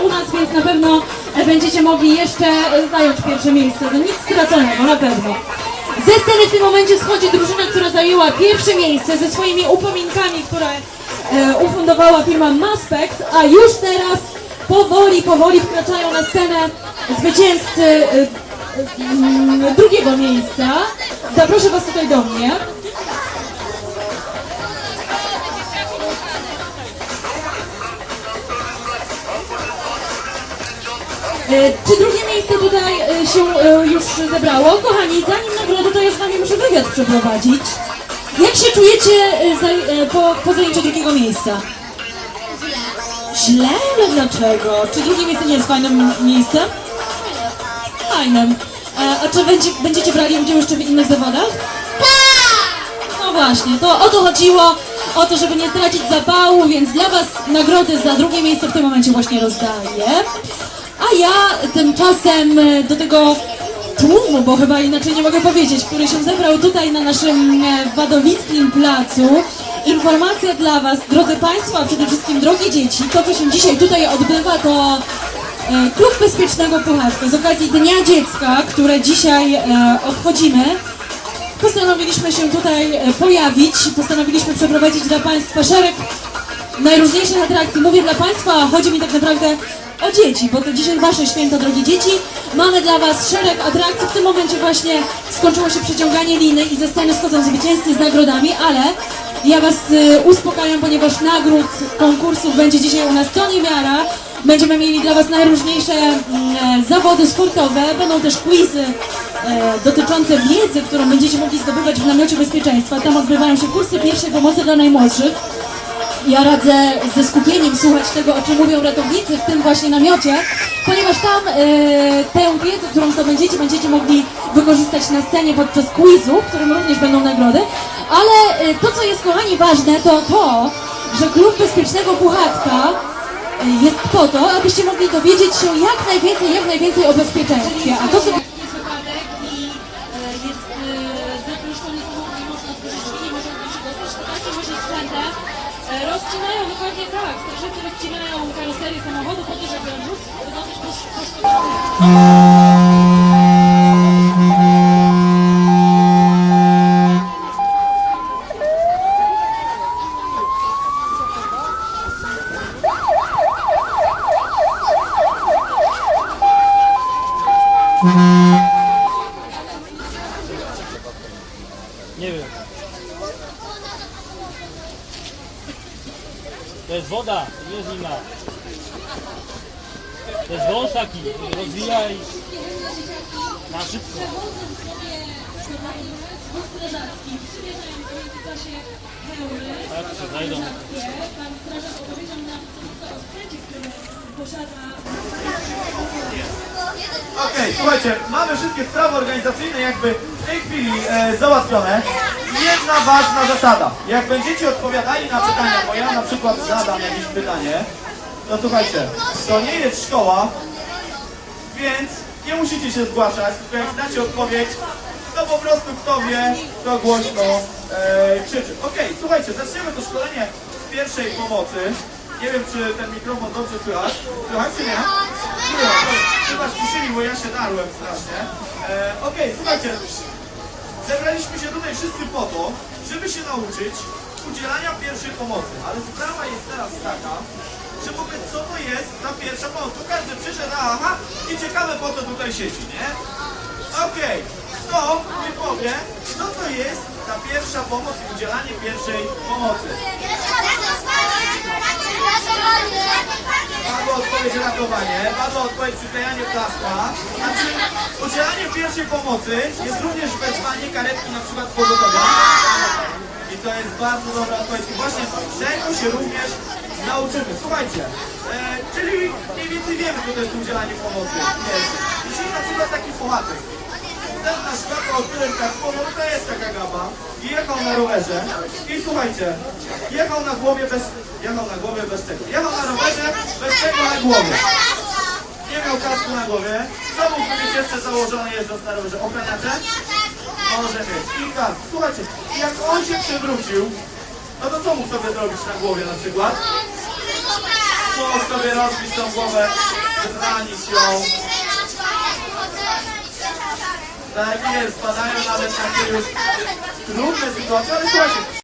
u nas, więc na pewno e, będziecie mogli jeszcze e, zająć pierwsze miejsce. No nic straconego, na pewno. Ze sceny w tym momencie schodzi drużyna, która zajęła pierwsze miejsce ze swoimi upominkami, które e, ufundowała firma Maspex, a już teraz powoli, powoli wkraczają na scenę zwycięzcy drugiego miejsca. Zaproszę Was tutaj do mnie. Czy drugie miejsce tutaj e, się e, już zebrało? Kochani, zanim nagrodę, to ja z Wami muszę wywiad przeprowadzić. Jak się czujecie e, e, po, po zajęciu drugiego miejsca? Źle? Ale dlaczego? Czy drugie miejsce nie jest fajnym miejscem? Fajnym. E, A czy będzie, będziecie brali udział jeszcze w innych zawodach? No właśnie, to o to chodziło, o to, żeby nie stracić zapału, więc dla Was nagrody za drugie miejsce w tym momencie właśnie rozdaję. A ja tymczasem e, do tego tłumu, bo chyba inaczej nie mogę powiedzieć, który się zebrał tutaj na naszym e, Wadowickim Placu. Informacja dla Was, drodzy Państwo, a przede wszystkim drogie dzieci, to co się dzisiaj tutaj odbywa to e, Klub Bezpiecznego Puchatka z okazji Dnia Dziecka, które dzisiaj obchodzimy. Postanowiliśmy się tutaj pojawić, postanowiliśmy przeprowadzić dla Państwa szereg najróżniejszych atrakcji. Mówię dla Państwa, chodzi mi tak naprawdę o dzieci, bo to dzisiaj Wasze święto, drogie dzieci. Mamy dla Was szereg atrakcji. W tym momencie właśnie skończyło się przeciąganie liny i ze sceny schodzą zwycięzcy z nagrodami, ale ja Was e, uspokajam, ponieważ nagród konkursów będzie dzisiaj u nas co niemiara. Będziemy mieli dla Was najróżniejsze mm, e, zawody sportowe, będą też quizy e, dotyczące wiedzy, którą będziecie mogli zdobywać w namiocie bezpieczeństwa. Tam odbywają się kursy pierwszej pomocy dla najmłodszych. Ja radzę ze skupieniem słuchać tego, o czym mówią ratownicy w tym właśnie namiocie, ponieważ tam e, tę wiedzę, którą zdobędziecie, będziecie mogli wykorzystać na scenie podczas quizu, w którym również będą nagrody. Ale e, to, co jest, kochani, ważne, to to, że Klub Bezpiecznego Puchatka e, jest po to, abyście mogli dowiedzieć się jak najwięcej, jak najwięcej o bezpieczeństwie. A to, co rozcinają dokładnie tak, strażacy rozcinają karoserię samochodu po to, żeby móc dotrzeć do poszkodowanych. To jest woda, to nie jest. To jest wąż taki, rozwijaj na szybko. Tak, się znajdą. Pan strażak opowiedział nam co o sprzęcie, który Okej, słuchajcie, mamy wszystkie sprawy organizacyjne jakby w tej chwili e, załatwione. Jedna ważna zasada. Jak będziecie odpowiadali na pytania, bo ja na przykład zadam jakieś pytanie, to słuchajcie, to nie jest szkoła, więc nie musicie się zgłaszać, tylko jak znacie odpowiedź, to po prostu kto wie, to głośno e, krzyczy. Okej, słuchajcie, zaczniemy to szkolenie z pierwszej pomocy. Nie wiem, czy ten mikrofon dobrze słychać. Słychać czy nie? Słychać. Chyba ściszyli, bo ja się darłem strasznie. E, Okej, słuchajcie, zebraliśmy się tutaj wszyscy po to, żeby się nauczyć udzielania pierwszej pomocy. Ale sprawa jest teraz taka, że w ogóle co to jest ta pierwsza pomoc? Tu każdy przyszedł, aha, i ciekawe po co tutaj siedzi, nie? Okej, kto mi powie, co to jest ta pierwsza pomoc i udzielanie pierwszej pomocy? Odpowiedź ratowanie, padła odpowiedź przyklejanie plaska. Znaczy, udzielanie pierwszej pomocy jest również wezwanie karetki na przykład pogotowia. I to jest bardzo dobra odpowiedź. I właśnie tego się również nauczymy. Słuchajcie, e, czyli mniej więcej wiemy, co to jest udzielanie pomocy. pierwszej. Dzisiaj na przykład taki puchatek. Ten na światło, o którym tak to jest taka gaba. I jechał na rowerze. I słuchajcie, jechał na głowie bez... Jechał na głowie bez tego. Jechał na rowerze bez tego na głowie. Nie miał kasku na głowie. Mógł mieć jeszcze założone jeżdżąc na rowerze? Ochraniacze? Może mieć. I kask. Słuchajcie, jak on się przewrócił, no to co mógł sobie zrobić na głowie na przykład? łatwo sobie rozbić tą głowę, zranić ją. Tak jest, padają nawet takie już trudne sytuacje, ale słuchajcie,